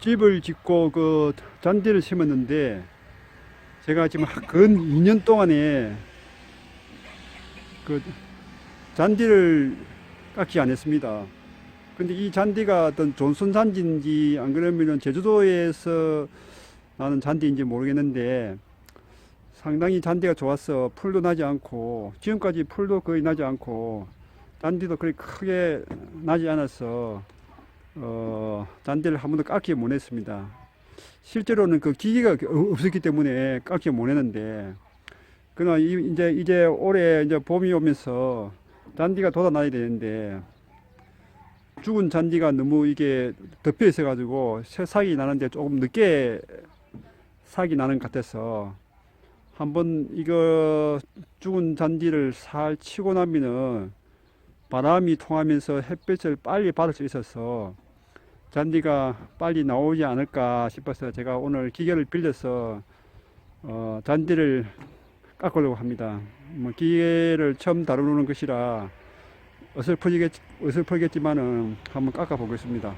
집을 짓고 그 잔디를 심었는데 제가 지금 근 2년 동안에 그 잔디를 깎지 않았습니다. 근데 이 잔디가 어떤 존슨 잔디인지 안 그러면은 제주도에서 나는 잔디인지 모르겠는데 상당히 잔디가 좋았어. 풀도 나지 않고 지금까지 풀도 거의 나지 않고 잔디도 그리 크게 나지 않았어. 어, 잔디를 한 번도 깎지 못했습니다. 실제로는 그 기계가 없었기 때문에 깎지 못했는데 그러나 이- 이제 이제 올해 이제 봄이 오면서 잔디가 돋아나야 되는데 죽은 잔디가 너무 이게 덮여 있어 가지고 새싹이 나는데 조금 늦게 삭이 나는 것 같아서 한번 이거 죽은 잔디를 살 치고 나면은 바람이 통하면서 햇빛을 빨리 받을 수 있어서 잔디가 빨리 나오지 않을까 싶어서 제가 오늘 기계를 빌려서 어, 잔디를 깎으려고 합니다. 뭐 기계를 처음 다루는 것이라 어설프겠, 어설프겠지만은 한번 깎아 보겠습니다.